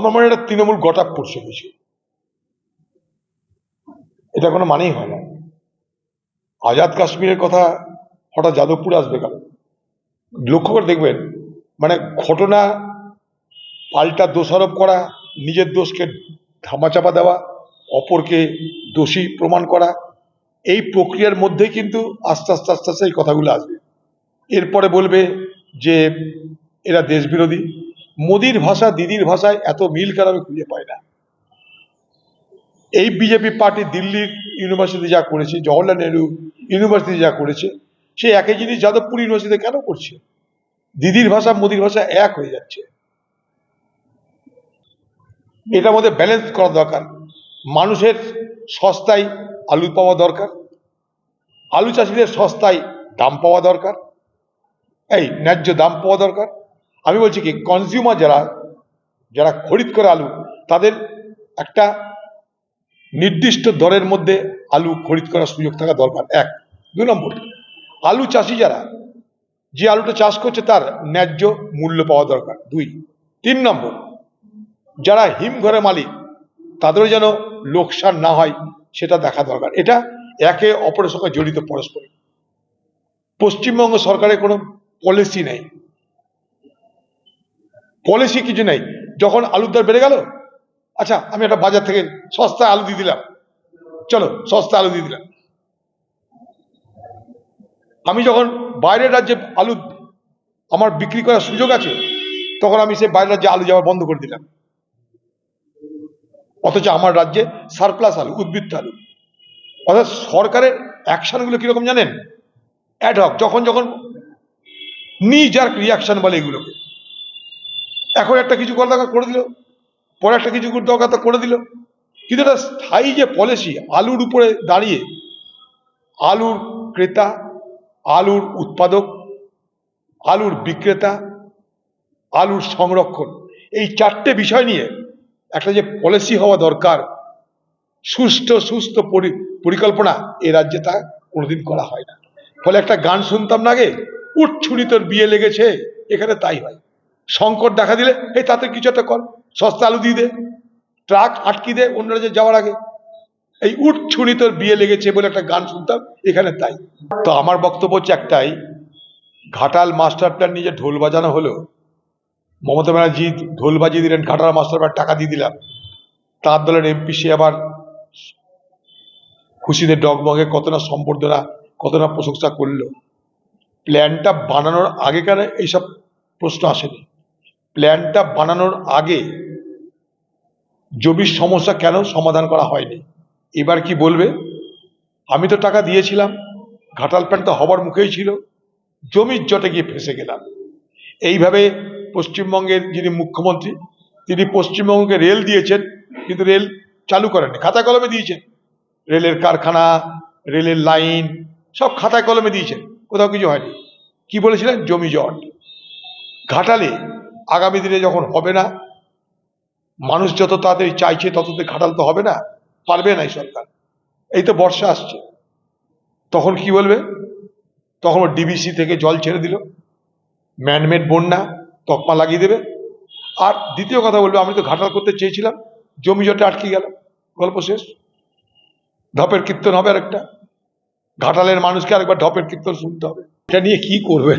আমার মনে এটা তৃণমূল গটাপ করছে কিছু এটা কোনো মানেই হয় না। আজাদ কাশ্মীরের কথা হঠাৎ যাদবপুর আসবে কেন? লক্ষ্য করে দেখবেন মানে ঘটনা পাল্টা দোষারোপ করা, নিজের দোষকে ধামাচাপা দেওয়া, অপরকে দোষী প্রমাণ করা, এই প্রক্রিয়ার মধ্যেই কিন্তু আস্তে আস্তে আস্তে আস্তে এই কথাগুলো আসবে। এরপরে বলবে যে এরা দেশবিরোধী মোদির ভাষা, দিদির ভাষায় এত মিল কেন আমি খুঁজে পাই না? এই বিজেপি পার্টি দিল্লির ইউনিভার্সিটি যা করেছে জওয়াহরলাল নেহরু ইউনিভার্সিটি যা করেছে, সে একই জিনিস যাদবপুর ইউনিভার্সিটিতে কেন করছে? দিদির ভাষা, মোদির ভাষা এক হয়ে যাচ্ছে। এটার মধ্যে ব্যালেন্স করা দরকার। মানুষের সস্তায় আলু পাওয়া দরকার। আলু চাষিদের সস্তায় দাম পাওয়া দরকার। এই ন্যায্য দাম পাওয়া দরকার। আমি বলছি কি কনজিউমার যারা যারা খরিদ করে আলু, তাদের একটা নির্দিষ্ট দরের মধ্যে আলু খরিদ করার সুযোগ থাকা দরকার। এক, দুই নম্বর, আলু চাষি যারা, যে আলুটা চাষ করছে তার ন্যায্য মূল্য পাওয়া দরকার। দুই, তিন নম্বর, যারা হিমঘরের মালিক, তাদেরও যেন লোকসান না হয়, সেটা দেখা দরকার। এটা একে অপরের সঙ্গে জড়িত পরস্পর পশ্চিমবঙ্গ সরকারের কোনো পলিসি নেই। পলিসি কিছু নেই। যখন আলুর দর বেড়ে গেল আচ্ছা আমি একটা বাজার থেকে সস্তায় আলু দিয়ে দিলাম। চলো সস্তা আলু দিয়ে দিলাম। আমি যখন বাইরের রাজ্যে আলু আমার বিক্রি করার সুযোগ আছে, তখন আমি সেই বাইরের রাজ্যে আলু যাওয়া বন্ধ করে দিলাম। অথচ আমার রাজ্যে সারপ্লাস আলু, উদ্বৃত্ত আলু। অর্থাৎ সরকারের অ্যাকশনগুলো কীরকম জানেন? অ্যাডহক যখন যখন নিজার রিয়াকশন বলে এগুলোকে। এখন একটা কিছু করা দরকার করে দিল। পরে একটা কিছু দরকার করে দিল। কিন্তু একটা স্থায়ী যে পলিসি আলুর উপরে দাঁড়িয়ে, আলুর ক্রেতা, আলুর উৎপাদক, আলুর বিক্রেতা, আলুর সংরক্ষণ, এই চারটে বিষয় নিয়ে একটা যে পলিসি হওয়া দরকার সুস্থ পরি- পরিকল্পনা এ রাজ্যে তা কোনোদিন করা হয় না। ফলে একটা গান শুনতাম না আগে উঠ তোর বিয়ে লেগেছে, এখানে তাই হয়। সংকট দেখা দিলে, এই তাতে কিছু একটা কর, সস্তা আলু দিয়ে দে, ট্রাক আটকি দে অন্য রাজ্যে যাওয়ার আগে। এই উঠ ছুরি তোর বিয়ে লেগেছে বলে একটা গান শুনতাম, এখানে তাই। তো আমার বক্তব্য হচ্ছে একটাই, ঘাটাল মাস্টার প্ল্যান নিয়ে ঢোল বাজানো হলো, মমতা ব্যানার্জি ঢোল বাজিয়ে দিলেন, ঘাটাল মাস্টার প্ল্যান টাকা দিয়ে দিলাম। তার দলের এমপি সে আবার খুশিদের ডগমগে কত না সম্বর্ধনা কত না প্রশংসা করল। প্ল্যানটা বানানোর আগেকার এইসব প্রশ্ন আসেনি। প্ল্যানটা বানানোর আগে জমির সমস্যা কেন সমাধান করা হয়নি? এবার কি বলবে? আমি তো টাকা দিয়েছিলাম, ঘাটাল প্ল্যানটা হবার মুখেই ছিল, জমির জটে গিয়ে ফেসে গেলাম। এইভাবে পশ্চিমবঙ্গের যিনি মুখ্যমন্ত্রী, তিনি পশ্চিমবঙ্গকে রেল দিয়েছেন, কিন্তু রেল চালু করেননি, খাতা কলমে দিয়েছেন। রেলের কারখানা, রেলের লাইন, সব খাতা কলমে দিয়েছেন, কোথাও কিছু হয়নি। কি বলেছিলেন? জমি জট। ঘাটালে আগামী দিনে যখন হবে না, মানুষ যত তাড়াতাড়ি চাইছে তততে ঘাটাল তো হবে না, পারবে না এই সরকার। এই তো বর্ষা আসছে। তখন কি বলবে? তখন ডিবিসি থেকে জল ছেড়ে দিল। ম্যানমেড বন্যা, তকমা লাগিয়ে দেবে। আর দ্বিতীয় কথা বলবে আমি তো ঘাটাল করতে চেয়েছিলাম, জমি জটে আটকে গেল। গল্প শেষ। ঢপের কীর্তন হবে আরেকটা। ঘাটালের মানুষকে আরেকবার ঢপের কীর্তন শুনতে হবে। এটা নিয়ে কি করবে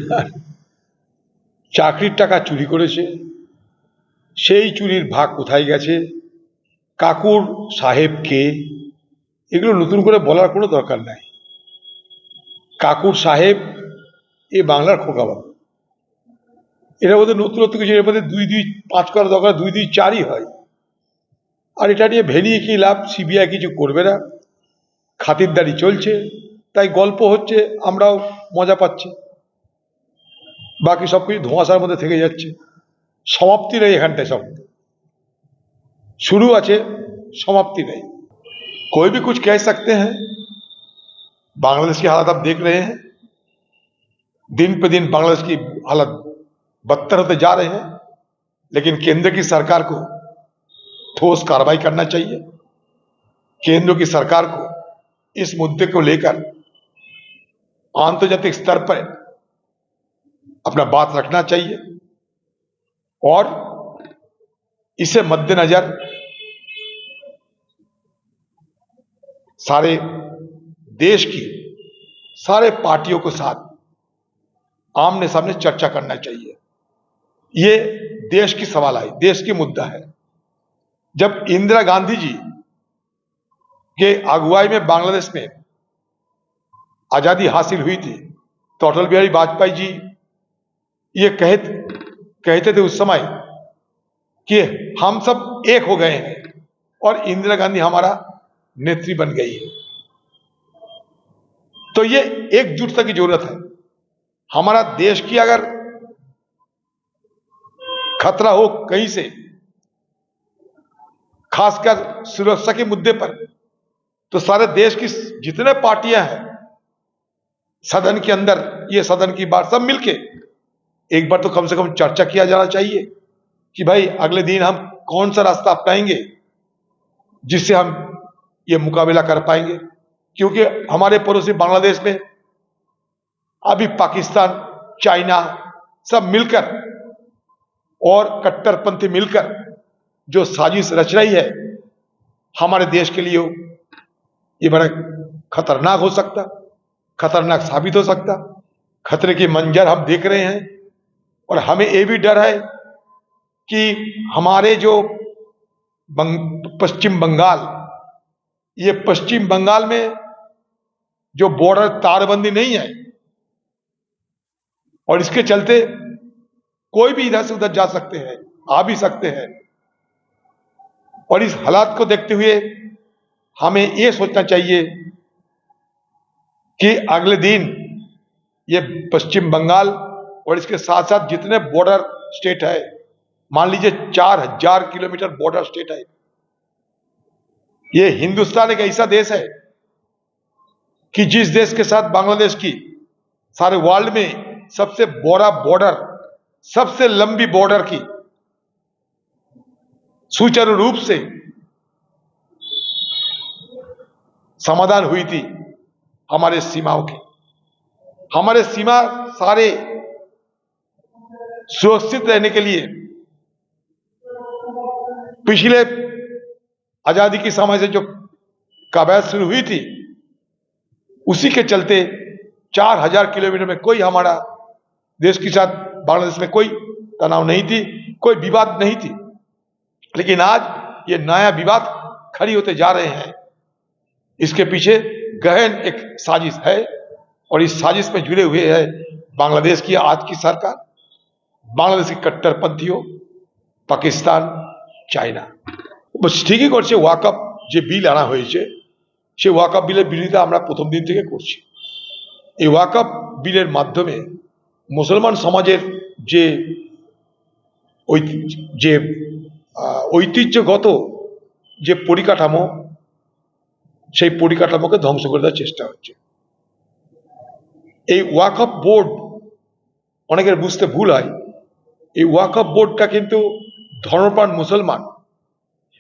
চাকরির টাকা চুরি করেছে। সেই চুরির ভাগ কোথায় গেছে? কাকুর সাহেব কে? এগুলো নতুন করে বলার কোনো দরকার নাই। কাকুর সাহেব এ বাংলার খোকাবাবু এর মধ্যে নতুনত্ব কিছু এর মধ্যে দুই দুই পাঁচ করার দরকার, দুই দুই চারই হয়। আর এটা নিয়ে ভেনিয়ে কি লাভ? সিবিআই কিছু করবে না। খাতিরদারি চলছে, তাই গল্প হচ্ছে, আমরাও মজা পাচ্ছি। বাকি সব কিছু ধোঁয়াশার মধ্যে থেকে যাচ্ছে সমাপ্তি নেই এখানটায় সব শুরু আছে समाप्ति नहीं कोई भी कुछ कह सकते हैं बांग्लादेश की हालत आप देख रहे हैं दिन पे दिन बांग्लादेश की हालत बदतर होते जा रहे हैं लेकिन केंद्र की सरकार को ठोस कार्रवाई करना चाहिए केंद्र की सरकार को इस मुद्दे को लेकर आंतर्जातिक स्तर पर अपना बात रखना चाहिए। और इसे मद्देनजर सारे देश की, सारे पार्टियों के साथ आमने सामने चर्चा करना चाहिए। ये देश की सवाल है देश की मुद्दा है। जब इंदिरा गांधी जी के अगुवाई में बांग्लादेश में आज़ादी हासिल हुई थी तो अटल बिहारी वाजपेयी जी ये कहे, कहते थे उस समय कि हम सब एक हो गए हैं और इंदिरा गांधी हमारा नेत्री बन गई है। तो ये एकजुटता की ज़रूरत है। हमारा देश की अगर खतरा हो कहीं से, खासकर सुरक्षा के मुद्दे पर तो सारे देश की जितने पार्टियाँ हैं, सदन के अंदर, ये सदन की बात सब मिलके एक बार तो कम से कम चर्चा किया जाना चाहिए कि भाई अगले दिन हम कौन सा रास्ता अपनाएँगे जिससे हम ये मुकाबला कर पाएँगे? क्योंकि हमारे पड़ोसी बांग्लादेश में, अभी पाकिस्तान, चाइना सब मिलकर और कट्टरपंथी मिलकर जो साजिश रच रही है, हमारे देश के लिए ये बड़ा खतरनाक हो सकता, खतरनाक साबित हो सकता। खतरे के मंजर हम देख रहे हैं। और हमें ये भी डर है कि हमारे जो बंग, पश्चिम बंगाल ये पश्चिम बंगाल में जो बॉर्डर तारबंदी नहीं है और इसके चलते कोई भी इधर से उधर जा सकते हैं आ भी सकते हैं। और इस हालात को देखते हुए हमें यह सोचना चाहिए कि अगले दिन ये पश्चिम बंगाल और इसके साथ साथ जितने बॉर्डर स्टेट है, मान लीजिए चार हज़ार किलोमीटर बॉर्डर स्टेट है। ये हिंदुस्तान एक ऐसा देश है कि जिस देश के साथ बांग्लादेश की सारे वर्ल्ड में सबसे बड़ा बॉर्डर सबसे लंबी बॉर्डर की सुचारू रूप से समाधान हुई थी हमारे सीमाओं की। हमारे सीमा सारे सुरक्षित रहने के लिए। पिछले आज़ादी के समय से जो कवायद शुरू हुई थी, उसी के चलते चार हज़ार किलोमीटर में कोई हमारा देश के साथ, बांग्लादेश में कोई तनाव नहीं थी, कोई विवाद नहीं थी। लेकिन आज ये नया विवाद खड़ी होते जा रहे हैं। इसके पीछे गहन एक साजिश है और इस साजिश में जुड़े हुए है बांग्लादेश की आज की सरकार। বাংলাদেশি কট্টরপন্থীও পাকিস্তান, চায়না। ঠিকই করছে ওয়াকআপ যে বিল আনা হয়েছে, সেই ওয়াকআপ বিলের বিরোধিতা আমরা প্রথম দিন থেকে করছি। এই ওয়াকআপ বিলের মাধ্যমে মুসলমান সমাজের যে যে ঐতিহ্যগত যে পরিকাঠামো, সেই পরিকাঠামোকে ধ্বংস করে দেওয়ার চেষ্টা হচ্ছে। এই ওয়াকআপ বোর্ড অনেকের বুঝতে ভুল হয় এই ওয়াকআপ বোর্ডটা কিন্তু ধর্মপ্রাণ মুসলমান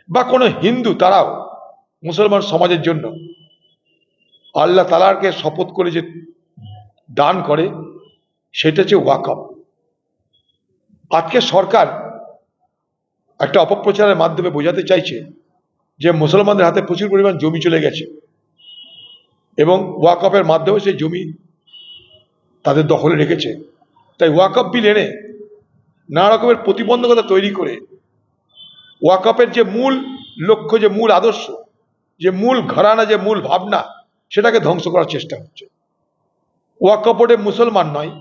বা কোনো হিন্দু তারাও মুসলমান সমাজের জন্য আল্লাহ তালারকে শপথ করে যে দান করে, সেটা হচ্ছে ওয়াকআপ আজকে সরকার একটা অপপ্রচারের মাধ্যমে বোঝাতে চাইছে যে মুসলমানদের হাতে প্রচুর পরিমাণ জমি চলে গেছে এবং ওয়াকআপের মাধ্যমে সেই জমি তাদের দখলে রেখেছে। তাই ওয়াকআপ বিল এনে নানা রকমের প্রতিবন্ধকতা তৈরি করে ওয়াকআপের যে মূল লক্ষ্য, যে মূল আদর্শ, যে মূল ঘরানা, যে মূল ভাবনা, সেটাকে ধ্বংস করার চেষ্টা হচ্ছে। ওয়াকআপ বোর্ডে মুসলমান নয়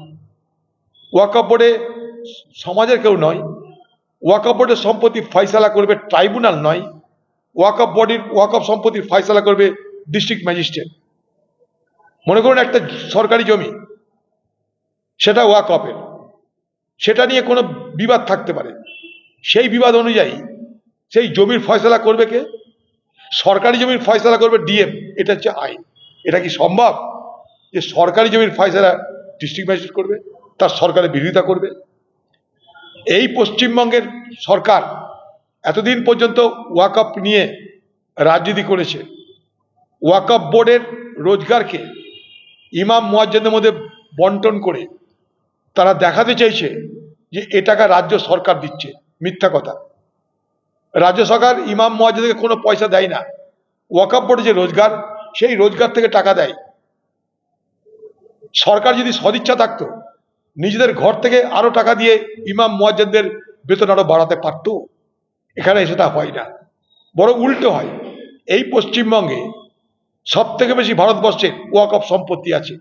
ওয়াকআপ বোর্ডে সমাজের কেউ নয় ওয়াকআপ বোর্ডের সম্পত্তি ফয়সালা করবে ট্রাইব্যুনাল নয় ওয়াকআপ বডির ওয়াকআপ সম্পত্তির ফয়সালা করবে ডিস্ট্রিক্ট ম্যাজিস্ট্রেট। মনে করুন একটা সরকারি জমি, সেটা ওয়াকআপের সেটা নিয়ে কোনো বিবাদ থাকতে পারে। সেই বিবাদ অনুযায়ী সেই জমির ফয়সলা করবে কে? সরকারি জমির ফয়সলা করবে ডিএম। এটা হচ্ছে আইন। এটা কি সম্ভব যে সরকারি জমির ফয়সলা ডিস্ট্রিক্ট ম্যাজিস্ট্রেট করবে, তার সরকারের বিরোধিতা করবে? এই পশ্চিমবঙ্গের সরকার এতদিন পর্যন্ত ওয়াকআপ নিয়ে রাজনীতি করেছে। ওয়াকআপ বোর্ডের রোজগারকে ইমাম মুয়াজ্জেদের মধ্যে বন্টন করে তারা দেখাতে চাইছে যে এ টাকা রাজ্য সরকার দিচ্ছে। মিথ্যা কথা। রাজ্য সরকার ইমাম মহাজেদকে কোনো পয়সা দেয় না। ওয়াকাপ বোর্ডে যে রোজগার, সেই রোজগার থেকে টাকা দেয়। সরকার যদি সদিচ্ছা থাকতো, নিজেদের ঘর থেকে আরও টাকা দিয়ে ইমাম মুয়াজ্জেদদের বেতন আরও বাড়াতে পারতো। এখানে সেটা হয় না। বড় উল্টো হয়। এই পশ্চিমবঙ্গে সব থেকে বেশি ভারতবর্ষে ওয়াকফ সম্পত্তি আছে।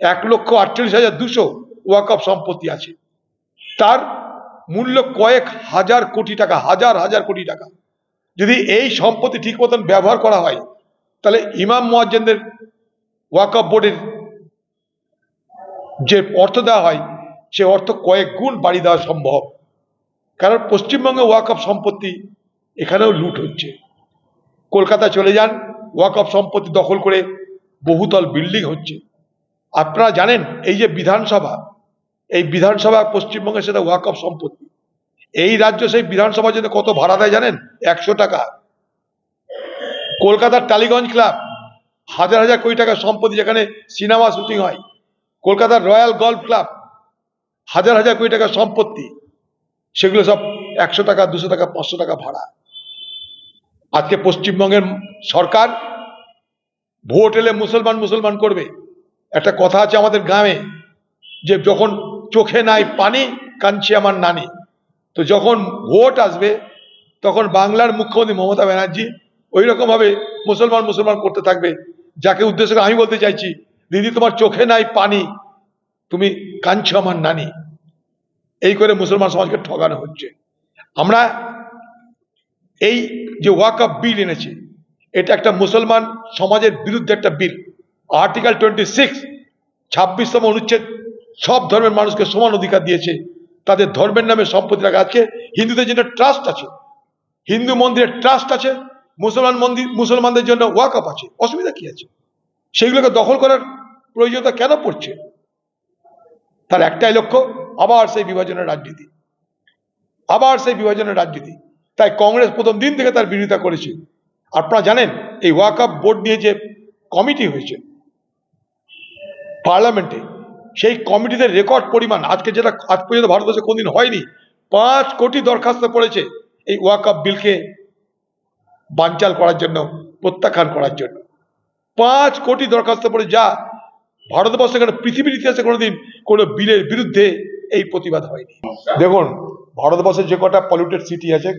এক লক্ষ আটচল্লিশ হাজার দুশো ওয়াকফ সম্পত্তি আছে। তার মূল্য কয়েক হাজার কোটি টাকা, হাজার হাজার কোটি টাকা। যদি এই সম্পত্তি ঠিক মতন ব্যবহার করা হয়, তাহলে ইমাম মুয়াজ্জেনদের ওয়াকফ বোর্ডের যে অর্থ দেওয়া হয়, সে অর্থ কয়েক গুণ বাড়ি দেওয়া সম্ভব। কারণ পশ্চিমবঙ্গে ওয়াকফ সম্পত্তি এখানেও লুট হচ্ছে। কলকাতা চলে যান ওয়াকফ সম্পত্তি দখল করে বহুতল বিল্ডিং হচ্ছে। আপনারা জানেন, এই যে বিধানসভা এই বিধানসভা পশ্চিমবঙ্গে সেটা ওয়াকফ সম্পত্তি। এই রাজ্য সেই বিধানসভার জন্য কত ভাড়া দেয় জানেন? একশো টাকা। কলকাতার টালিগঞ্জ ক্লাব হাজার হাজার কোটি টাকা সম্পত্তি যেখানে সিনেমা শুটিং হয়। কলকাতার রয়্যাল গল্ফ ক্লাব হাজার হাজার কোটি টাকা সম্পত্তি। সেগুলো সব একশো টাকা, দুশো টাকা, পাঁচশো টাকা ভাড়া। আজকে পশ্চিমবঙ্গের সরকার ভোট এলে মুসলমান মুসলমান করবে। একটা কথা আছে আমাদের গ্রামে, যে যখন চোখে নাই পানি, কাঁদছে আমার নানি। তো যখন ভোট আসবে, তখন বাংলার মুখ্যমন্ত্রী মমতা ব্যানার্জি ওই রকম ভাবে মুসলমান মুসলমান করতে থাকবে, যাকে উদ্দেশ্য আমি বলতে চাইছি, দিদি, তোমার চোখে নাই পানি, তুমি কাঁদছো আমার নানি। এই করে মুসলমান সমাজকে ঠগানো হচ্ছে। আমরা এই যে ওয়াকআপ বিল এনেছি, এটা একটা মুসলমান সমাজের বিরুদ্ধে একটা বিল। আর্টিকেল টোয়েন্টি সিক্স, ছাব্বিশতম অনুচ্ছেদ সব ধর্মের মানুষকে সমান অধিকার দিয়েছে। তাদের ধর্মের নামে সম্পত্তি রাখা আজকে হিন্দুদের জন্য ট্রাস্ট আছে। হিন্দু মন্দিরের ট্রাস্ট আছে। মুসলমান মন্দির, মুসলমানদের জন্য ওয়াকআপ আছে। অসুবিধা কি আছে? সেগুলোকে দখল করার প্রয়োজনীয়তা কেন পড়ছে? তার একটাই লক্ষ্য, আবার সেই বিভাজনের রাজনীতি। আবার সেই বিভাজনের রাজনীতি। তাই কংগ্রেস প্রথম দিন থেকে তার বিরোধিতা করেছে। আপনারা জানেন, এই ওয়াকআপ বোর্ড নিয়ে যে কমিটি হয়েছে পার্লামেন্টে সেই কমিটিতে রেকর্ড পরিমাণ, আজকে যেটা, আজ পর্যন্ত ভারতবর্ষে কোনদিন হয়নি, পাঁচ কোটি দরখাস্ত পড়েছে এই ওয়াকআপ বিলকে বানচাল করার জন্য, প্রত্যাখ্যান করার জন্য। পাঁচ কোটি দরখাস্ত পড়ে যা ভারতবর্ষে কেন পৃথিবীর ইতিহাসে কোনোদিন কোনো বিলের বিরুদ্ধে এই প্রতিবাদ হয়নি। দেখুন, ভারতবর্ষের যে কটা পলিউটেড সিটি আছে,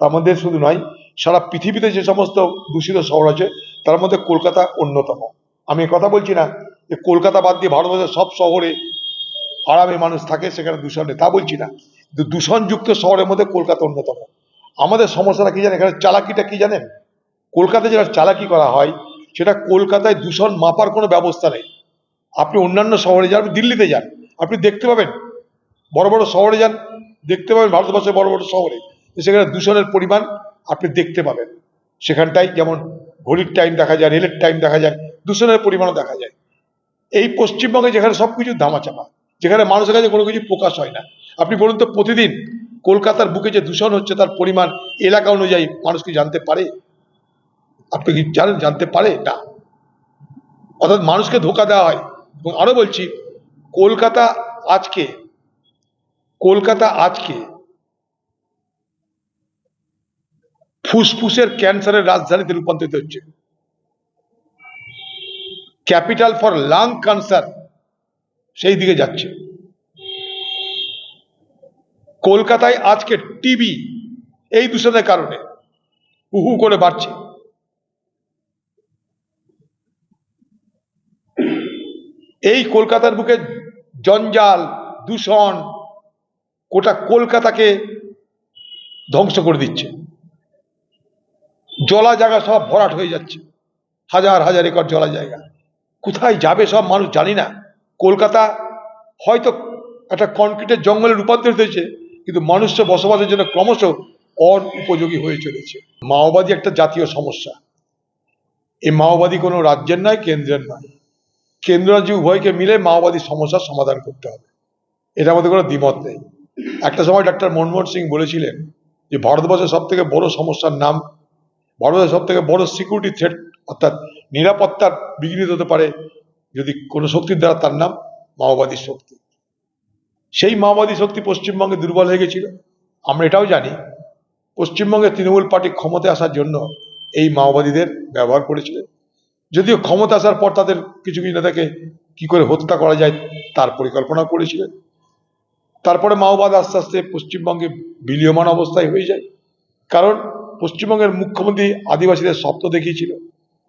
তার মধ্যে শুধু নয়, সারা পৃথিবীতে যে সমস্ত দূষিত শহর আছে, তার মধ্যে কলকাতা অন্যতম। আমি কথা বলছি না যে কলকাতা বাদ দিয়ে ভারতবর্ষের সব শহরে আরামে মানুষ থাকে, সেখানে দূষণ নেই। তা বলছি না। কিন্তু দূষণযুক্ত শহরের মধ্যে কলকাতা অন্যতম। আমাদের সমস্যাটা কি জানেন? এখানে চালাকিটা কি জানেন? কলকাতায় যেটা চালাকি করা হয়, সেটা কলকাতায় দূষণ মাপার কোনো ব্যবস্থা নেই। আপনি অন্যান্য শহরে যান দিল্লিতে যান, আপনি দেখতে পাবেন, বড় বড় শহরে যান, দেখতে পাবেন ভারতবর্ষের বড় বড় শহরে সেখানে দূষণের পরিমাণ আপনি দেখতে পাবেন। সেখানটায় যেমন ঘড়ির টাইম দেখা যায়, রেলের টাইম দেখা যায়, দূষণের পরিমাণও দেখা যায়। এই পশ্চিমবঙ্গে যেখানে সবকিছু ধামাচাপা যেখানে মানুষের কাছে কোনো কিছু প্রকাশ হয় না। আপনি বলুন তো প্রতিদিন কলকাতার বুকে যে দূষণ হচ্ছে তার পরিমাণ এলাকা অনুযায়ী মানুষ কি জানতে পারে? আপনি কি জানেন, জানতে পারে? না। অর্থাৎ মানুষকে ধোকা দেওয়া হয়। এবং আরও বলছি, কলকাতা আজকে কলকাতা আজকে ফুসফুসের ক্যান্সারের রাজধানীতে রূপান্তরিত হচ্ছে। ক্যাপিটাল ফর লাং ক্যান্সার সেই দিকে যাচ্ছে। কলকাতায় আজকে টিবি এই দূষণের কারণে হু করে বাড়ছে। এই কলকাতার বুকে জঞ্জাল, দূষণ গোটা কলকাতাকে ধ্বংস করে দিচ্ছে। জলা জায়গা সব ভরাট হয়ে যাচ্ছে। হাজার হাজার একর জলা জায়গা কোথায় যাবে সব মানুষ জানি না। কলকাতা হয়তো একটা কনক্রিটের জঙ্গলে রূপান্তরিত হয়েছে, কিন্তু মানুষ্য বসবাসের জন্য ক্রমশ অন উপযোগী হয়ে চলেছে। মাওবাদী একটা জাতীয় সমস্যা। এই মাওবাদী কোনো রাজ্যের নয়, কেন্দ্রের নয়। কেন্দ্র রাজ্য উভয়কে মিলে মাওবাদী সমস্যার সমাধান করতে হবে। এটা আমাদের কোনো দ্বিমত নেই। একটা সময় ডাক্তার মনমোহন সিং বলেছিলেন যে, ভারতবর্ষের সব থেকে বড় সমস্যার নাম, ভারতের সব থেকে বড় সিকিউরিটি থ্রেট অর্থাৎ নিরাপত্তার বিঘ্নিত হতে পারে যদি কোনো শক্তির দ্বারা তার নাম মাওবাদী শক্তি। সেই মাওবাদী শক্তি পশ্চিমবঙ্গে দুর্বল হয়ে গেছিল। আমরা এটাও জানি, পশ্চিমবঙ্গে তৃণমূল পার্টি ক্ষমতায় আসার জন্য এই মাওবাদীদের ব্যবহার করেছিলেন যদিও ক্ষমতা আসার পর তাদের কিছু কিছু নেতাকে কি করে হত্যা করা যায় তার পরিকল্পনা করেছিলেন তারপরে মাওবাদ আস্তে আস্তে পশ্চিমবঙ্গে বিলীয়মান অবস্থায় হয়ে যায়। কারণ পশ্চিমবঙ্গের মুখ্যমন্ত্রী আদিবাসীদের স্বপ্ন দেখিয়েছিল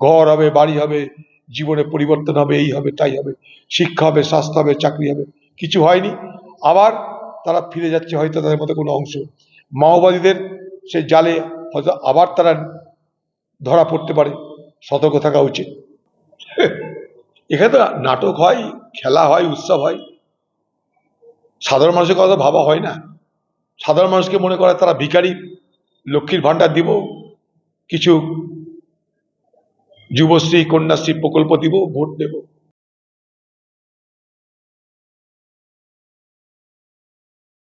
ঘর হবে, বাড়ি হবে, জীবনে পরিবর্তন হবে, এই হবে, তাই হবে। শিক্ষা হবে, স্বাস্থ্য হবে, চাকরি হবে। কিছু হয়নি। আবার তারা ফিরে যাচ্ছে, হয়তো তাদের মধ্যে কোনো অংশ। মাওবাদীদের সে জালে হয়তো আবার তারা ধরা পড়তে পারে। সতর্ক থাকা উচিত। এখানে তো নাটক হয়, খেলা হয়, উৎসব হয়। সাধারণ মানুষের কথা ভাবা হয় না। সাধারণ মানুষকে মনে করে তারা ভিখারি, লক্ষ্মীর ভাণ্ডার দিব, কিছু যুবশ্রী কন্যাশ্রী প্রকল্প দিব ভোট দেব।